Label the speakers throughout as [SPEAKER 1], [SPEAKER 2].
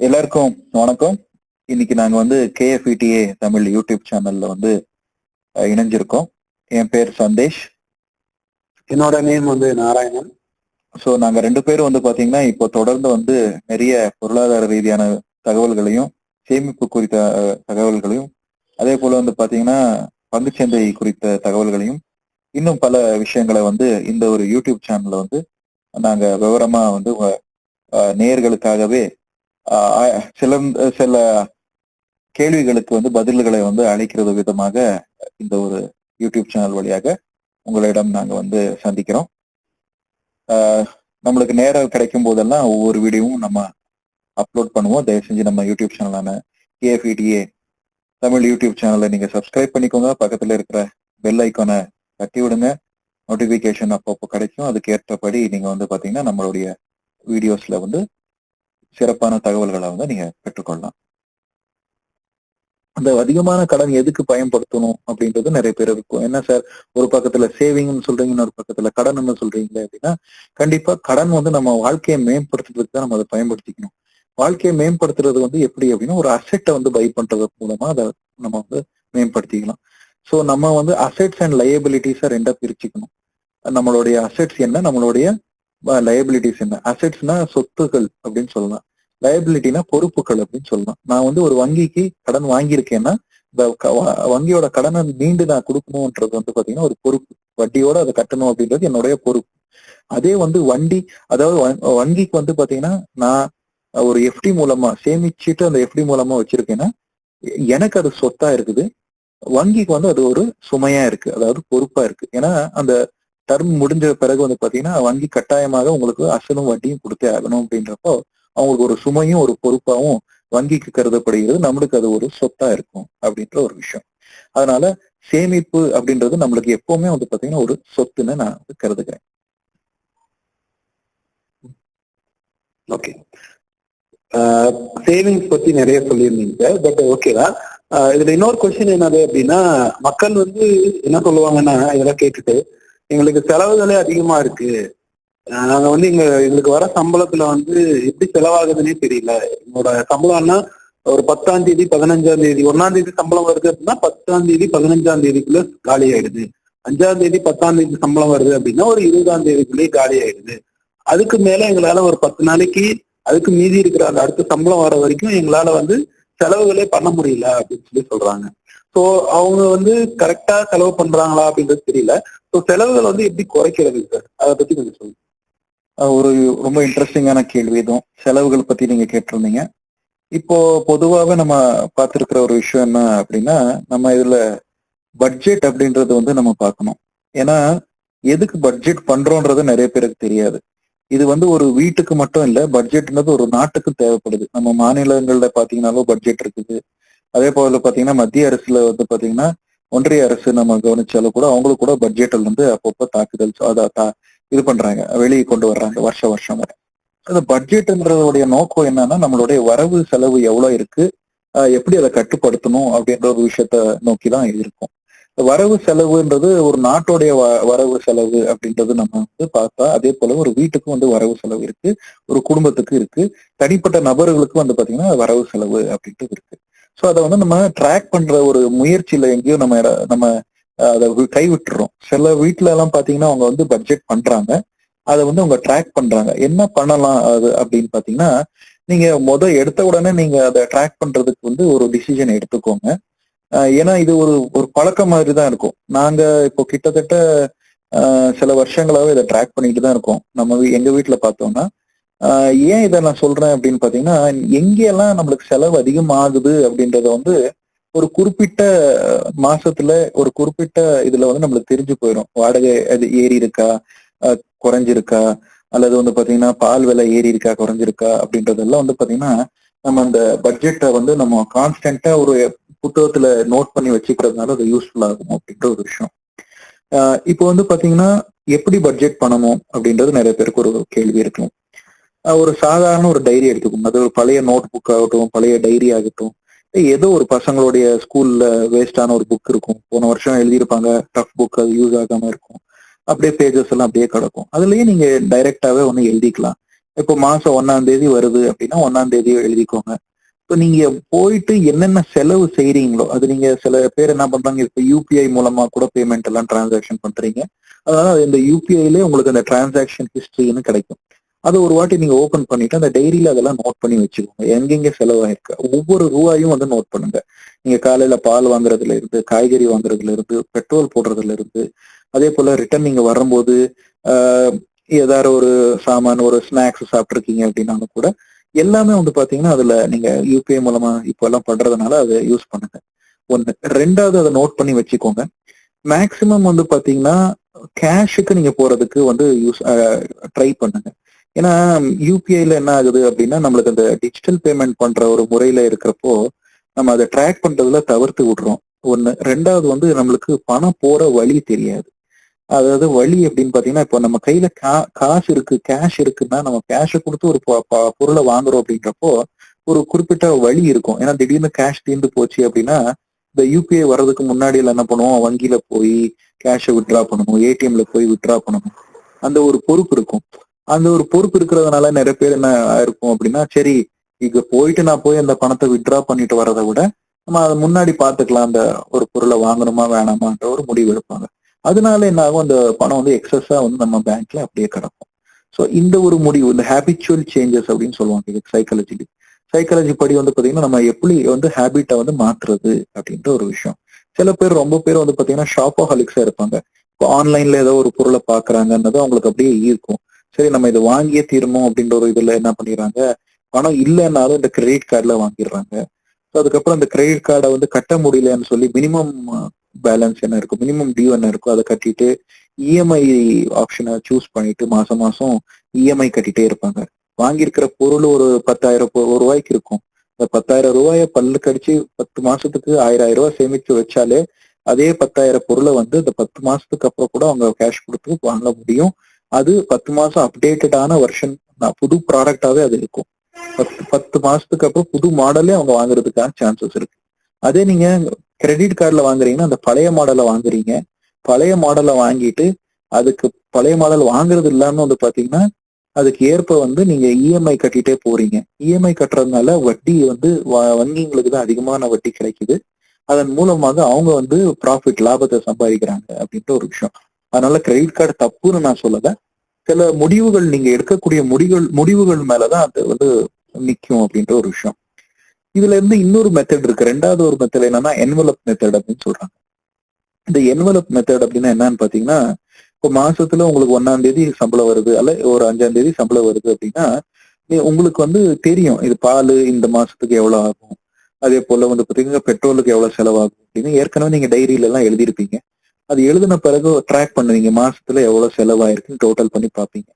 [SPEAKER 1] எல்லாருக்கும் வணக்கம். இன்னைக்கு நாங்க வந்து கேஎஃப்இடிஏ தமிழ் யூடியூப் சேனல்ல வந்து இணைஞ்சிருக்கோம். என் பேர் சந்தேஷ்.
[SPEAKER 2] என்னோட நேம் வந்து நாராயணன்.
[SPEAKER 1] ஸோ நாங்க ரெண்டு பேரும் வந்து பாத்தீங்கன்னா இப்போ தொடர்ந்து வந்து நிறைய பொருளாதார ரீதியான தகவல்களையும் சேமிப்பு குறித்த தகவல்களையும் அதே போல வந்து பாத்தீங்கன்னா பங்குச்சந்தை குறித்த தகவல்களையும் இன்னும் பல விஷயங்களை வந்து இந்த ஒரு யூடியூப் சேனல்ல வந்து நாங்க விவரமா வந்து அஹ், சில சில கேள்விகளுக்கு வந்து பதில்களை வந்து அளிக்கிறது விதமாக இந்த ஒரு யூடியூப் சேனல் வழியாக உங்களிடம் நாங்கள் வந்து சந்திக்கிறோம். நம்மளுக்கு நேரம் கிடைக்கும் போதெல்லாம் ஒவ்வொரு வீடியோவும் நம்ம அப்லோட் பண்ணுவோம். தயவு செஞ்சு நம்ம யூடியூப் சேனலான கேஎஃப்இடிஏ தமிழ் யூடியூப் சேனலை நீங்கள் சப்ஸ்கிரைப் பண்ணிக்கோங்க. பக்கத்தில் இருக்கிற பெல் ஐக்கானை தட்டி விடுங்க. நோட்டிஃபிகேஷன் அப்பப்போ கிடைக்கும். அதுக்கு ஏற்றபடி நீங்கள் வந்து பார்த்தீங்கன்னா நம்மளுடைய வீடியோஸில் வந்து சிறப்பான தகவல்களை வந்து நீங்க பெற்றுக்கொள்ளலாம். அந்த அதிகமான கடன் எதுக்கு பயன்படுத்தணும் அப்படின்றது நிறைய பேர் இருக்கும். என்ன சார்? ஒரு பக்கத்துல சேவிங்னு சொல்றீங்க இன்னொரு பக்கத்துல கடன்னு சொல்றீங்களே அப்படின்னா கண்டிப்பா கடன் வந்து நம்ம வாழ்க்கையை மேம்படுத்துறதுக்கு தான் நம்ம அதை பயன்படுத்திக்கணும். வாழ்க்கையை மேம்படுத்துறது வந்து எப்படி அப்படின்னா ஒரு அசெட்டை வந்து பை பண்றது மூலமா அதை நம்ம வந்து மேம்படுத்திக்கலாம். ஸோ நம்ம வந்து அசெட்ஸ் அண்ட் லயபிலிட்டிஸை ரெண்டா பிரிச்சுக்கணும். நம்மளுடைய அசெட்ஸ் என்ன? நம்மளுடைய லயபிலிட்டிஸ் என்ன? அசெட்ஸ்னா சொத்துகள் அப்படின்னு சொல்லலாம். லயபிலிட்டினா பொறுப்புகள் அப்படின்னு சொல்லலாம். நான் வந்து ஒரு வங்கிக்கு கடன் வாங்கியிருக்கேன்னா இந்த வங்கியோட கடனை மீண்டு நான் கொடுக்கணும்ன்றது வந்து பாத்தீங்கன்னா ஒரு பொறுப்பு. வட்டியோட அதை கட்டணும் அப்படின்றது என்னுடைய பொறுப்பு. அதே வந்து வண்டி அதாவது வங்கிக்கு வந்து பாத்தீங்கன்னா நான் ஒரு எஃப்டி மூலமா சேமிச்சுட்டு அந்த எஃப்டி மூலமா வச்சிருக்கேன்னா எனக்கு அது சொத்தா இருக்குது. வங்கிக்கு வந்து அது ஒரு சுமையா இருக்கு. அதாவது பொறுப்பா இருக்கு. ஏன்னா அந்த டர்ம் முடிஞ்ச பிறகு வந்து பாத்தீங்கன்னா வங்கி கட்டாயமாக உங்களுக்கு அசலும் வட்டியும் கொடுத்தே ஆகணும் அப்படின்றப்போ அவங்களுக்கு ஒரு சுமையும் ஒரு பொறுப்பாவும் வங்கிக்கு கருதப்படுகிறது. நம்மளுக்கு அது ஒரு சொத்தா இருக்கும் அப்படின்ற ஒரு விஷயம். அதனால சேமிப்பு அப்படின்றது நம்மளுக்கு எப்பவுமே வந்து பாத்தீங்கன்னா ஒரு சொத்துன்னு நான் வந்து கருதுகிறேன்.
[SPEAKER 2] ஓகே. சேவிங்ஸ் பத்தி நிறைய சொல்லியிருந்தீங்க பட் ஓகேதான் ஆஹ் இதுல இன்னொரு கொஸ்டின் என்னது அப்படின்னா மக்கள் வந்து என்ன சொல்லுவாங்கன்னா இதெல்லாம் கேட்டுட்டு எங்களுக்கு செலவுகளே அதிகமா இருக்கு. நாங்க வந்து இங்க எங்களுக்கு வர சம்பளத்துல வந்து எப்படி செலவாகுதுன்னே தெரியல. எங்களோட சம்பளம்னா ஒரு பத்தாம் தேதி பதினஞ்சாம் தேதி ஒன்னாம் தேதி சம்பளம் வருது அப்படின்னா பத்தாம் தேதி பதினஞ்சாம் தேதிக்குள்ள காலி ஆயிடுது. அஞ்சாம் தேதி பத்தாம் தேதி சம்பளம் வருது அப்படின்னா ஒரு இருபதாம் தேதிக்குள்ளேயே காலி ஆயிடுது. அதுக்கு மேல எங்களால ஒரு பத்து நாளைக்கு அதுக்கு மீதி இருக்கிற அந்த அடுத்த சம்பளம் வர வரைக்கும் எங்களால வந்து செலவுகளே பண்ண முடியல அப்படின்னு சொல்லி சொல்றாங்க. ஸோ அவங்க வந்து கரெக்டா செலவு பண்றாங்களா அப்படின்றது தெரியல. ஸோ செலவுகள் வந்து எப்படி குறைக்கிறது சார் அதை பத்தி கொஞ்சம் சொல்லுங்க.
[SPEAKER 1] ஒரு ரொம்ப இன்ட்ரெஸ்டிங்கான கேள்வி இதுவும். செலவுகள் பத்தி நீங்க கேட்டிருந்தீங்க. இப்போ பொதுவாகவே நம்ம பார்த்துருக்கிற ஒரு விஷயம் என்ன அப்படின்னா நம்ம இதுல பட்ஜெட் அப்படின்றது வந்து நம்ம பார்க்கணும். ஏன்னா எதுக்கு பட்ஜெட் பண்றோன்றது நிறைய பேருக்கு தெரியாது. இது வந்து ஒரு வீட்டுக்கு மட்டும் இல்ல பட்ஜெட்ன்றது ஒரு நாட்டுக்கு தேவைப்படுது. நம்ம மாநிலங்கள்ல பாத்தீங்கன்னாலும் பட்ஜெட் இருக்குது. அதே போல பாத்தீங்கன்னா மத்திய அரசுல வந்து பாத்தீங்கன்னா ஒன்றிய அரசு நம்ம கவனிச்சாலும் கூட அவங்களுக்கு கூட பட்ஜெட்டில் வந்து அப்பப்போ தாக்குதல் அதை தா- இது பண்றாங்க. வெளியே கொண்டு வர்றாங்க வருஷ வருஷம் வரை. அந்த பட்ஜெட்ன்றதோடைய நோக்கம் என்னன்னா நம்மளுடைய வரவு செலவு எவ்வளவு இருக்கு எப்படி அதை கட்டுப்படுத்தணும் அப்படின்ற ஒரு விஷயத்த நோக்கி தான் இருக்கும். வரவு செலவுன்றது ஒரு நாட்டுடைய வ- வரவு செலவு அப்படின்றது நம்ம வந்து பார்த்தா அதே போல ஒரு வீட்டுக்கும் வந்து வரவு செலவு இருக்கு ஒரு குடும்பத்துக்கு இருக்கு. தனிப்பட்ட நபர்களுக்கும் வந்து பாத்தீங்கன்னா வரவு செலவு அப்படின்றது இருக்கு. ஸோ அதை வந்து நம்ம ட்ராக் பண்ற ஒரு முயற்சியில எங்கேயும் நம்ம நம்ம அதை கைவிட்டுறோம். சில வீட்டுல எல்லாம் பாத்தீங்கன்னா அவங்க வந்து பட்ஜெட் பண்றாங்க. அதை வந்து அவங்க ட்ராக் பண்றாங்க. என்ன பண்ணலாம் அது அப்படின்னு பாத்தீங்கன்னா நீங்க முத எடுத்த உடனே நீங்க அதை ட்ராக் பண்றதுக்கு வந்து ஒரு டிசிஷன் எடுத்துக்கோங்க. ஏன்னா இது ஒரு ஒரு பழக்கம் மாதிரி தான் இருக்கும். நாங்க இப்போ கிட்டத்தட்ட சில வருஷங்களாவே இதை ட்ராக் பண்ணிட்டு தான் இருக்கோம். நம்ம வீ- எங்க வீட்டுல பார்த்தோம்னா ஏன் இதை நான் சொல்றேன் அப்படின்னு பாத்தீங்கன்னா எங்கெல்லாம் நம்மளுக்கு செலவு அதிகமாகுது அப்படின்றத வந்து ஒரு குறிப்பிட்ட மாசத்துல ஒரு குறிப்பிட்ட இதுல வந்து நம்மளுக்கு தெரிஞ்சு போயிடும் வாடகை அது ஏறி இருக்கா? குறைஞ்சிருக்கா? அல்லது வந்து பாத்தீங்கன்னா பால் விலை ஏறி இருக்கா? குறைஞ்சிருக்கா? அப்படின்றதெல்லாம் வந்து பாத்தீங்கன்னா நம்ம அந்த பட்ஜெட்டை வந்து நம்ம கான்ஸ்டன்டா ஒரு புத்தகத்துல நோட் பண்ணி வச்சுக்கிறதுனால அது யூஸ்ஃபுல் ஆகும் அப்படின்ற ஒரு விஷயம். ஆஹ் இப்போ வந்து பாத்தீங்கன்னா எப்படி பட்ஜெட் பண்ணணும் அப்படின்றது நிறைய பேருக்கு ஒரு கேள்வி இருக்கும். ஒரு சாதாரண ஒரு டைரி எடுத்துக்கோங்க. அது ஒரு பழைய நோட் புக் ஆகட்டும் பழைய டைரி ஆகட்டும். ஏதோ ஒரு பசங்களுடைய ஸ்கூல்ல வேஸ்டான ஒரு புக் இருக்கும். போன வருஷம் எழுதியிருப்பாங்க டஃப் புக் அது யூஸ் ஆகாம இருக்கும். அப்படியே பேஜஸ் எல்லாம் அப்படியே கிடக்கும். அதுலயே நீங்க டைரக்டாவே ஒன்று எழுதிக்கலாம். இப்போ மாசம் ஒன்னாம் தேதி வருது அப்படின்னா ஒன்னாம் தேதி எழுதிக்கோங்க. இப்போ நீங்க போயிட்டு என்னென்ன செலவு செய்றீங்களோ அது நீங்க சில பேர் என்ன பண்றாங்க இப்போ யூபிஐ மூலமா கூட பேமெண்ட் எல்லாம் டிரான்சாக்ஷன் பண்றீங்க. அதனால இந்த யூபிஐலே உங்களுக்கு அந்த டிரான்சாக்ஷன் ஹிஸ்டரின்னு கிடைக்கும். அதை ஒரு வாட்டி நீங்க ஓபன் பண்ணிட்டு அந்த டைரியில அதெல்லாம் நோட் பண்ணி வச்சுக்கோங்க. எங்கெங்க செலவாயிருக்கு ஒவ்வொரு ரூபாயும் வந்து நோட் பண்ணுங்க. நீங்க காலையில பால் வாங்குறதுல இருந்து காய்கறி வாங்குறதுல இருந்து பெட்ரோல் போடுறதுல இருந்து அதே போல ரிட்டர்ன் நீங்க வரும்போது ஏதாவது ஒரு சாமான் ஒரு ஸ்நாக்ஸ் சாப்பிட்ருக்கீங்க அப்படின்னாலும் கூட எல்லாமே வந்து பாத்தீங்கன்னா அதுல நீங்க யூபிஐ மூலமா இப்போ எல்லாம் பண்றதுனால அதை யூஸ் பண்ணுங்க. ஒண்ணு. ரெண்டாவது அதை நோட் பண்ணி வச்சுக்கோங்க. மேக்சிமம் வந்து பாத்தீங்கன்னா கேஷுக்கு நீங்க போறதுக்கு வந்து யூஸ் ட்ரை பண்ணுங்க. ஏன்னா யூபிஐல என்ன ஆகுது அப்படின்னா நம்மளுக்கு அந்த டிஜிட்டல் பேமெண்ட் பண்ற ஒரு முறையில இருக்கிறப்போ நம்ம அதை ட்ராக் பண்றதுல தவிர்த்து விடுறோம். ஒண்ணு. ரெண்டாவது வந்து நம்மளுக்கு பணம் போற வழி தெரியாது. அதாவது வழி அப்படின்னு பாத்தீங்கன்னா இப்போ நம்ம கையில கா காசு இருக்கு கேஷ் இருக்குன்னா நம்ம கேஷை கொடுத்து ஒரு பொருளை வாங்குறோம் அப்படின்றப்போ ஒரு குறிப்பிட்ட வழி இருக்கும். ஏன்னா திடீர்னு கேஷ் தீர்ந்து போச்சு அப்படின்னா இந்த யூபிஐ வர்றதுக்கு முன்னாடி எல்லாம் என்ன பண்ணுவோம்? வங்கியில போய் கேஷை வித்ட்ரா பண்ணணும் ஏடிஎம்ல போய் வித்ட்ரா பண்ணணும். அந்த ஒரு பொறுப்பு இருக்கும். அந்த ஒரு பொறுப்பு இருக்கிறதுனால நிறைய பேர் என்ன இருக்கும் அப்படின்னா சரி இங்க போயிட்டு நான் போய் அந்த பணத்தை வித்ட்ரா பண்ணிட்டு வரதை விட நம்ம அதை முன்னாடி பாத்துக்கலாம் அந்த ஒரு பொருளை வாங்கணுமா வேணாமான்ற ஒரு முடிவு எடுப்பாங்க. அதனால என்ன ஆகும்? அந்த பணம் வந்து எக்ஸஸா வந்து நம்ம பேங்க்ல அப்படியே கிடக்கும். ஸோ இந்த ஒரு முடிவு இந்த ஹேபிச்சுவல் சேஞ்சஸ் அப்படின்னு சொல்லுவாங்க இது சைக்காலஜி சைக்காலஜி படி வந்து பாத்தீங்கன்னா நம்ம எப்படி வந்து ஹேபிட்டை வந்து மாத்துறது அப்படின்ற ஒரு விஷயம். சில பேர் ரொம்ப பேர் வந்து பாத்தீங்கன்னா ஷாப்போஹாலிக்ஸா இருப்பாங்க. இப்போ ஆன்லைன்ல ஏதோ ஒரு பொருளை பாக்குறாங்கன்றது அவங்களுக்கு அப்படியே ஈர்க்கும் சரி நம்ம இதை வாங்கியே தீரணும் அப்படின்ற ஒரு இதுல என்ன பண்ணிடுறாங்க? பணம் இல்லைன்னாலும் இந்த கிரெடிட் கார்டுல வாங்கிடுறாங்க. ஸோ அதுக்கப்புறம் அந்த கிரெடிட் கார்டை வந்து கட்ட முடியலன்னு சொல்லி மினிமம் பேலன்ஸ் என்ன இருக்கும்? மினிமம் டியூ என்ன இருக்கோ அதை கட்டிட்டு இஎம்ஐ ஆப்ஷனை சூஸ் பண்ணிட்டு மாசம் மாசம் இஎம்ஐ கட்டிட்டே இருப்பாங்க. வாங்கியிருக்கிற பொருள் ஒரு பத்தாயிரம் ஒரு ரூபாய்க்கு இருக்கும். இந்த பத்தாயிரம் ரூபாயை பல்லு கடிச்சு பத்து மாசத்துக்கு ஆயிரம் ஆயிரம் ரூபாய் சேமிச்சு வச்சாலே அதே பத்தாயிரம் பொருளை வந்து இந்த பத்து மாசத்துக்கு அப்புறம் கூட அவங்க கேஷ் கொடுத்து வாங்க முடியும். அது பத்து மாசம் அப்டேட்டடான வெர்ஷன் புது ப்ராடக்டாவே அது இருக்கும். பத்து பத்து மாசத்துக்கு அப்புறம் புது மாடலே அவங்க வாங்குறதுக்கான சான்சஸ் இருக்கு. அதே நீங்க கிரெடிட் கார்டுல வாங்குறீங்கன்னா அந்த பழைய மாடலை வாங்குறீங்க. பழைய மாடலை வாங்கிட்டு அதுக்கு பழைய மாடல் வாங்குறது இல்லாம வந்து பாத்தீங்கன்னா அதுக்கு ஏற்ப வந்து நீங்க இஎம்ஐ கட்டிட்டே போறீங்க. இஎம்ஐ கட்டுறதுனால வட்டி வந்து வ- வங்கிங்களுக்கு தான் அதிகமான வட்டி கிடைக்குது. அதன் மூலமாக அவங்க வந்து ப்ராஃபிட் லாபத்தை சம்பாதிக்கிறாங்க அப்படின்ற ஒரு விஷயம். அதனால கிரெடிட் கார்டு தப்புன்னு நான் சொல்லல. சில முடிவுகள் நீங்க எடுக்கக்கூடிய முடிவுகள் முடிவுகள் மேலதான் அது வந்து நிற்கும் அப்படின்ற ஒரு விஷயம். இதுல இருந்து இன்னொரு மெத்தட் இருக்கு. ரெண்டாவது ஒரு மெத்தட் என்னன்னா என்வலப் மெத்தட் அப்படின்னு சொல்றாங்க. இந்த என்வலப் மெத்தட் அப்படின்னா என்னன்னு பாத்தீங்கன்னா இப்போ மாசத்துல உங்களுக்கு ஒன்னாம் தேதி சம்பளம் வருது அல்ல ஒரு அஞ்சாம் தேதி சம்பளம் வருது அப்படின்னா உங்களுக்கு வந்து தெரியும் இது பால் இந்த மாசத்துக்கு எவ்வளவு ஆகும். அதே போல வந்து பாத்தீங்கன்னா பெட்ரோலுக்கு எவ்வளவு செலவாகும் அப்படின்னு ஏற்கனவே நீங்க டைரியில எல்லாம் எழுதியிருப்பீங்க. அது எழுதின பிறகு ட்ராக் பண்ணுவீங்க. மாசத்துல எவ்வளவு செலவாயிருக்குன்னு டோட்டல் பண்ணி பார்ப்பீங்க.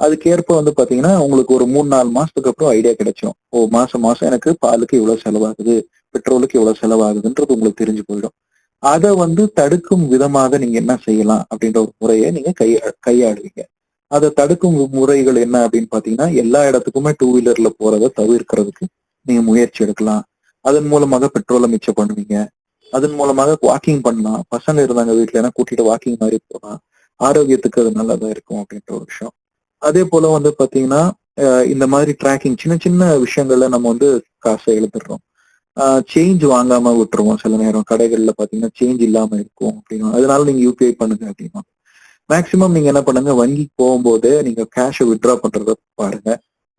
[SPEAKER 1] அதுக்கேற்ப வந்து பாத்தீங்கன்னா உங்களுக்கு ஒரு மூணு நாலு மாசத்துக்கு அப்புறம் ஐடியா கிடைச்சிடும் ஓ மாசம் மாசம் எனக்கு பாலுக்கு இவ்வளவு செலவாகுது பெட்ரோலுக்கு இவ்வளவு செலவாகுதுன்றது உங்களுக்கு தெரிஞ்சு போயிடும். அதை வந்து தடுக்கும் விதமாக நீங்க என்ன செய்யலாம் அப்படின்ற ஒரு முறையை நீங்க கையா கையாடுவீங்க அதை தடுக்கும் முறைகள் என்ன அப்படின்னு பாத்தீங்கன்னா எல்லா இடத்துக்குமே டூ வீலர்ல போறதை தவிர்க்கிறதுக்கு நீங்க முயற்சி எடுக்கலாம். அதன் மூலமாக பெட்ரோலை மிச்சம் பண்ணுவீங்க அதன் மூலமாக வாக்கிங் பண்ணலாம் பசங்க இருந்தாங்க வீட்டுல ஏன்னா கூட்டிட்டு வாக்கிங் மாதிரி போகலாம் ஆரோக்கியத்துக்கு அது நல்லதா இருக்கும் அப்படின்ற ஒரு விஷயம். அதே போல வந்து பாத்தீங்கன்னா இந்த மாதிரி ட்ராக்கிங் சின்ன சின்ன விஷயங்கள்ல நம்ம வந்து காசை எழுதுறோம் சேஞ்ச் வாங்காம விட்டுருவோம் சில நேரம். கடைகள்ல பாத்தீங்கன்னா சேஞ்ச் இல்லாம இருக்கும் அப்படின்னு அதனால நீங்க யூபிஐ பண்ணுங்க அப்படின்னா. மேக்சிமம் நீங்க என்ன பண்ணுங்க வங்கிக்கு போகும்போதே நீங்க கேஷை வித்ட்ரா பண்றத பாருங்க.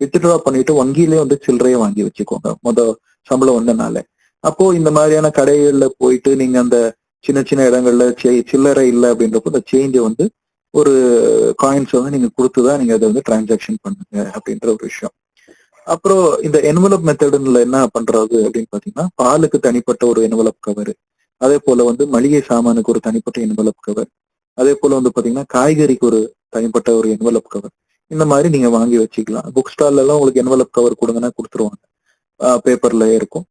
[SPEAKER 1] வித்ட்ரா பண்ணிட்டு வங்கியிலே வந்து சில்லறையை வாங்கி வச்சுக்கோங்க. முத சம்பளம் வந்தனால. அப்போ இந்த மாதிரியான கடைகள்ல போயிட்டு நீங்க அந்த சின்ன சின்ன இடங்கள்ல சில்லறை இல்லை அப்படின்றப்போ அந்த சேஞ்சை வந்து ஒரு காயின்ஸ் வந்து நீங்க கொடுத்துதான் நீங்க அதை வந்து டிரான்சாக்ஷன் பண்ணுங்க அப்படின்ற ஒரு விஷயம். அப்புறம் இந்த என்வலப் மெத்தடுல என்ன பண்றது அப்படின்னு பாத்தீங்கன்னா பாலுக்கு தனிப்பட்ட ஒரு என்வலப் கவர் அதே போல வந்து மளிகை சாமானுக்கு ஒரு தனிப்பட்ட என்வலப் கவர் அதே போல வந்து பாத்தீங்கன்னா காய்கறிக்கு ஒரு தனிப்பட்ட ஒரு என்வலப் கவர் இந்த மாதிரி நீங்க வாங்கி வச்சுக்கலாம். புக் ஸ்டால்ல எல்லாம் உங்களுக்கு என்வலப் கவர் கொடுங்கன்னா கொடுத்துருவாங்க. பேப்பர்ல இருக்கும்.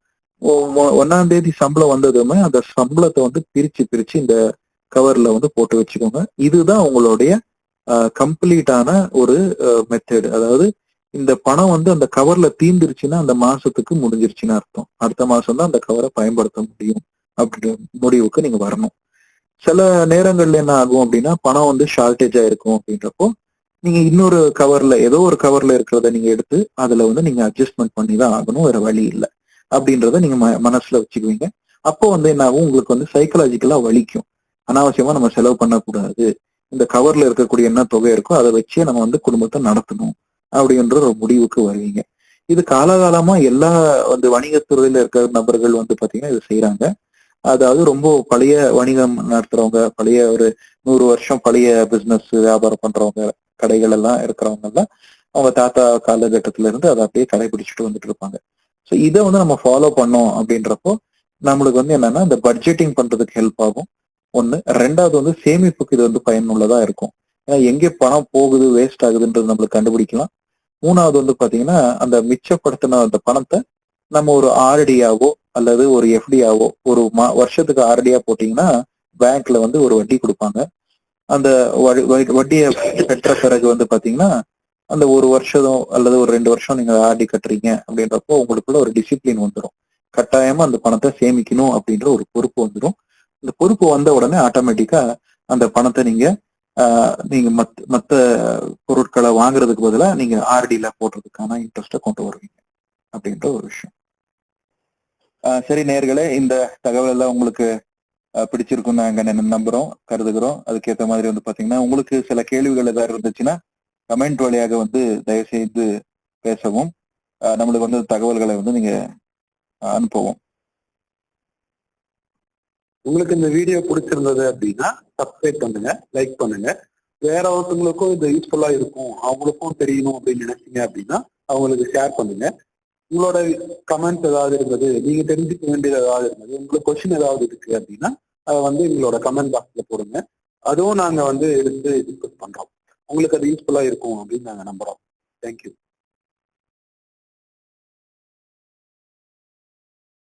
[SPEAKER 1] ஒன்னாம் தேதி சம்பளம் வந்ததுமே அந்த சம்பளத்தை வந்து பிரிச்சு பிரிச்சு இந்த கவர்ல வந்து போட்டு வச்சுக்கோங்க. இதுதான் உங்களுடைய கம்ப்ளீட்டான ஒரு மெத்தட் அதாவது இந்த பணம் வந்து அந்த கவர்ல தீந்துருச்சுன்னா அந்த மாசத்துக்கு முடிஞ்சிருச்சுன்னு அர்த்தம். அடுத்த மாசம் தான் அந்த கவரை பயன்படுத்த முடியும் அப்படின்ற முடிவுக்கு நீங்க வரணும். சில நேரங்கள்ல என்ன ஆகும் அப்படின்னா பணம் வந்து ஷார்டேஜா இருக்கும் அப்படின்றப்போ நீங்க இன்னொரு கவர்ல ஏதோ ஒரு கவர்ல இருக்கிறத நீங்க எடுத்து அதுல வந்து நீங்க அட்ஜஸ்ட்மெண்ட் பண்ணி தான் ஆகணும் வேற வழி இல்லை. அப்படின்றத நீங்க ம- மனசுல வச்சுக்குவீங்க. அப்போ வந்து என்ன ஆகும் உங்களுக்கு வந்து சைக்கலாஜிக்கலா வலிக்கும். அனாவசியமா நம்ம செலவு பண்ணக்கூடாது. இந்த கவர்ல இருக்கக்கூடிய என்ன தொகை இருக்கோ அதை வச்சே நம்ம வந்து குடும்பத்தை நடத்தணும் அப்படின்ற ஒரு முடிவுக்கு வருவீங்க. இது காலகாலமா எல்லா வந்து வணிகத்துறையில இருக்கிற நபர்கள் வந்து பாத்தீங்கன்னா இது செய்யறாங்க அதாவது ரொம்ப பழைய வணிகம் நடத்துறவங்க பழைய ஒரு நூறு வருஷம் பழைய பிசினஸ் வியாபாரம் பண்றவங்க கடைகள் எல்லாம் இருக்கிறவங்க எல்லாம் அவங்க தாத்தா காலகட்டத்தில இருந்து அதை அப்படியே கடைபிடிச்சிட்டு வந்துட்டு இருப்பாங்க. ஸோ இதை வந்து நம்ம ஃபாலோ பண்ணோம் அப்படின்றப்போ நம்மளுக்கு வந்து என்னன்னா இந்த பட்ஜெட்டிங் பண்றதுக்கு ஹெல்ப் ஆகும். ஒன்று ரெண்டாவது வந்து சேமிப்புக்கு இது வந்து பயனுள்ளதா இருக்கும். ஏன்னா எங்கே பணம் போகுது வேஸ்ட் ஆகுதுன்றது நம்மளுக்கு கண்டுபிடிக்கலாம். மூணாவது வந்து பாத்தீங்கன்னா அந்த மிச்சப்படுத்தின அந்த பணத்தை நம்ம ஒரு ஆர்டியாவோ அல்லது ஒரு எஃப்டியாவோ ஒரு மா வருஷத்துக்கு ஆர்டியா போட்டீங்கன்னா பேங்க்ல வந்து ஒரு வட்டி கொடுப்பாங்க. அந்த வ- வட்டியை கட்டுற பிறகு வந்து பாத்தீங்கன்னா அந்த ஒரு வருஷம் அல்லது ஒரு ரெண்டு வருஷம் நீங்க ஆர்டி கட்டுறீங்க அப்படின்றப்போ உங்களுக்குள்ள ஒரு டிசிப்ளின் வந்துடும் கட்டாயமா அந்த பணத்தை சேமிக்கணும் அப்படின்ற ஒரு பொறுப்பு வந்துடும் இந்த பொறுப்பு வந்த உடனே ஆட்டோமேட்டிக்கா அந்த பணத்தை நீங்க நீங்க மத் மத்த பொருட்களை வாங்குறதுக்கு பதிலாக நீங்க ஆர்டில போடுறதுக்கான இன்ட்ரெஸ்ட்டை கொண்டு வருவீங்க அப்படின்ற ஒரு விஷயம். சரி நேர்களே இந்த தகவல் எல்லாம் உங்களுக்கு பிடிச்சிருக்கும் நாங்க நம்புறோம் கருதுகிறோம். அதுக்கேற்ற மாதிரி வந்து பாத்தீங்கன்னா உங்களுக்கு சில கேள்விகள் ஏதாவது இருந்துச்சுன்னா கமெண்ட் வழியாக வந்து தயவு செய்து பேசவும் நம்மளுக்கு வந்து தகவல்களை வந்து நீங்க அனுப்பவும்.
[SPEAKER 2] உங்களுக்கு இந்த வீடியோ பிடிச்சிருந்தது அப்படின்னா சப்ஸ்கிரைப் பண்ணுங்க லைக் பண்ணுங்க. வேற ஒருத்தவங்களுக்கும் இது யூஸ்ஃபுல்லா இருக்கும் அவங்களுக்கும் தெரியணும் அப்படின்னு நினைச்சீங்க அப்படின்னா அவங்களுக்கு ஷேர் பண்ணுங்க. உங்களோட கமெண்ட் ஏதாவது இருந்தது நீங்க தெரிஞ்சுக்க வேண்டியது ஏதாவது இருந்தது உங்களுக்கு கொஸ்டின் ஏதாவது இருக்கு அப்படின்னா அதை வந்து எங்களோட கமெண்ட் பாக்ஸ்ல போடுங்க. அதுவும் நாங்க வந்து எடுத்து டிஸ்கஸ் பண்றோம். உங்களுக்கு அது யூஸ்ஃபுல்லா இருக்கும் அப்படின்னு நாங்க நம்புறோம். தேங்க்யூ